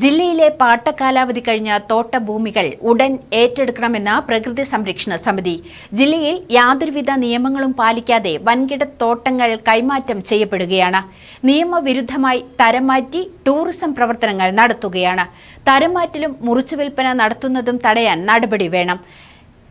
ജില്ലയിലെ പാട്ടകാലാവധി കഴിഞ്ഞ തോട്ടഭൂമികൾ ഉടൻ ഏറ്റെടുക്കണമെന്ന പ്രകൃതി സംരക്ഷണ സമിതി. ജില്ലയിൽ യാതൊരുവിധ നിയമങ്ങളും പാലിക്കാതെ വൻകിട തോട്ടങ്ങൾ കൈമാറ്റം ചെയ്യപ്പെടുകയാണ്. നിയമവിരുദ്ധമായി തരം മാറ്റി ടൂറിസം പ്രവർത്തനങ്ങൾ നടത്തുകയാണ്. തരം മാറ്റലും മുറിച്ചുവിൽപ്പന നടത്തുന്നതും തടയാൻ നടപടി വേണം.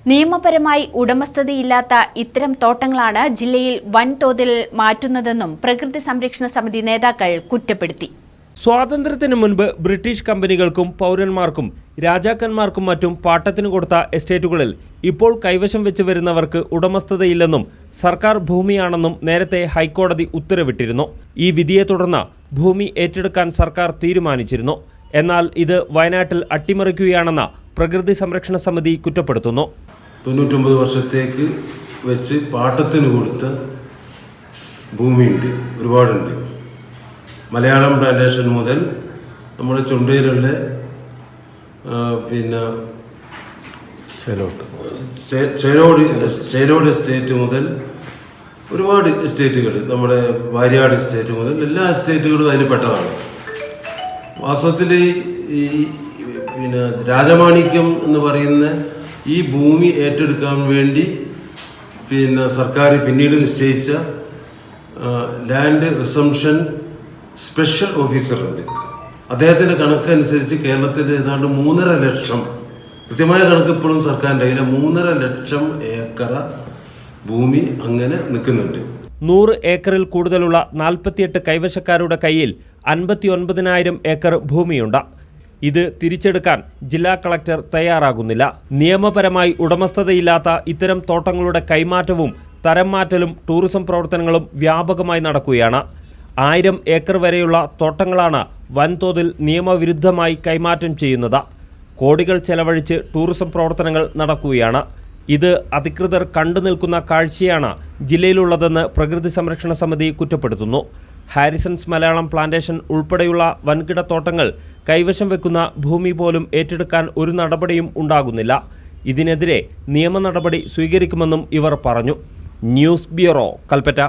നിയമപരമായി ഉടമസ്ഥതയില്ലാത്ത ഇത്തരം തോട്ടങ്ങളാണ് ജില്ലയിൽ വൻതോതിൽ മാറ്റുന്നതെന്നും പ്രകൃതി സംരക്ഷണ സമിതി നേതാക്കൾ കുറ്റപ്പെടുത്തി. സ്വാതന്ത്ര്യത്തിന് മുൻപ് ബ്രിട്ടീഷ് കമ്പനികൾക്കും പൗരന്മാർക്കും രാജാക്കന്മാർക്കും മറ്റും പാട്ടത്തിന് കൊടുത്ത എസ്റ്റേറ്റുകളിൽ ഇപ്പോൾ കൈവശം വെച്ച് വരുന്നവർക്ക് ഉടമസ്ഥതയില്ലെന്നും സർക്കാർ ഭൂമിയാണെന്നും നേരത്തെ ഹൈക്കോടതി ഉത്തരവിട്ടിരുന്നു. ഈ വിധിയെ തുടർന്ന് ഭൂമി ഏറ്റെടുക്കാൻ സർക്കാർ തീരുമാനിച്ചിരുന്നു. എന്നാൽ ഇത് വയനാട്ടിൽ അട്ടിമറിക്കുകയാണെന്ന പ്രകൃതി സംരക്ഷണ സമിതി കുറ്റപ്പെടുത്തുന്നു. തൊണ്ണൂറ്റൊമ്പത് വർഷത്തേക്ക് വെച്ച് പാട്ടത്തിന് കൊടുത്ത ഭൂമിയുണ്ട് ഒരുപാടുണ്ട്. മലയാളം പ്ലാന്റേഷൻ മുതൽ നമ്മുടെ ചുണ്ടയിലുള്ള പിന്നെ ചേരോട്ട് ചേരോട് ചേരോട് എസ്റ്റേറ്റ് മുതൽ ഒരുപാട് എസ്റ്റേറ്റുകൾ നമ്മുടെ വാര്യാട് എസ്റ്റേറ്റ് മുതൽ എല്ലാ എസ്റ്റേറ്റുകളും അതിൽ പെട്ടതാണ്. വാസ്തവത്തിൽ ഈ പിന്നെ രാജമാണിക്യം എന്ന് പറയുന്ന ഈ ഭൂമി ഏറ്റെടുക്കാൻ വേണ്ടി പിന്നെ സർക്കാർ പിന്നീട് നിശ്ചയിച്ച ലാൻഡ് റിസംഷൻ സ്പെഷ്യൽ ഓഫീസറുണ്ട് അദ്ദേഹത്തിന്റെ കണക്കനുസരിച്ച് കേരളത്തിൽ ഏതാണ്ട് മൂന്നര ലക്ഷം കൃത്യമായ കണക്ക് ഇപ്പോഴും സർക്കാരിന്റെ കയ്യിൽ മൂന്നര ലക്ഷം ഏക്കർ ഭൂമി അങ്ങനെ നിൽക്കുന്നുണ്ട്. നൂറ് ഏക്കറിൽ കൂടുതലുള്ള നാൽപ്പത്തിയെട്ട് കൈവശക്കാരുടെ കയ്യിൽ അൻപത്തി ഒൻപതിനായിരം ഏക്കർ ഭൂമിയുണ്ട്. ഇത് തിരിച്ചെടുക്കാൻ ജില്ലാ കളക്ടർ തയ്യാറാകുന്നില്ല. നിയമപരമായി ഉടമസ്ഥതയില്ലാത്ത ഇത്തരം തോട്ടങ്ങളുടെ കൈമാറ്റവും തരം മാറ്റലും ടൂറിസം പ്രവർത്തനങ്ങളും വ്യാപകമായി നടക്കുകയാണ്. ആയിരം ഏക്കർ വരെയുള്ള തോട്ടങ്ങളാണ് വൻതോതിൽ നിയമവിരുദ്ധമായി കൈമാറ്റം ചെയ്യുന്നത്. കോടികൾ ചെലവഴിച്ച് ടൂറിസം പ്രവർത്തനങ്ങൾ നടക്കുകയാണ്. ഇത് അധികൃതർ കണ്ടു നിൽക്കുന്ന കാഴ്ചയാണ് ജില്ലയിലുള്ളതെന്ന് പ്രകൃതി സംരക്ഷണ സമിതി കുറ്റപ്പെടുത്തുന്നു. ഹാരിസൺസ് മലയാളം പ്ലാന്റേഷൻ ഉൾപ്പെടെയുള്ള വൻകിട തോട്ടങ്ങൾ കൈവശം വെക്കുന്ന ഭൂമി പോലും ഏറ്റെടുക്കാൻ ഒരു നടപടിയും ഉണ്ടാകുന്നില്ല. ഇതിനെതിരെ നിയമ നടപടി സ്വീകരിക്കുമെന്നും ഇവർ പറഞ്ഞു. News bureau Kalpetta.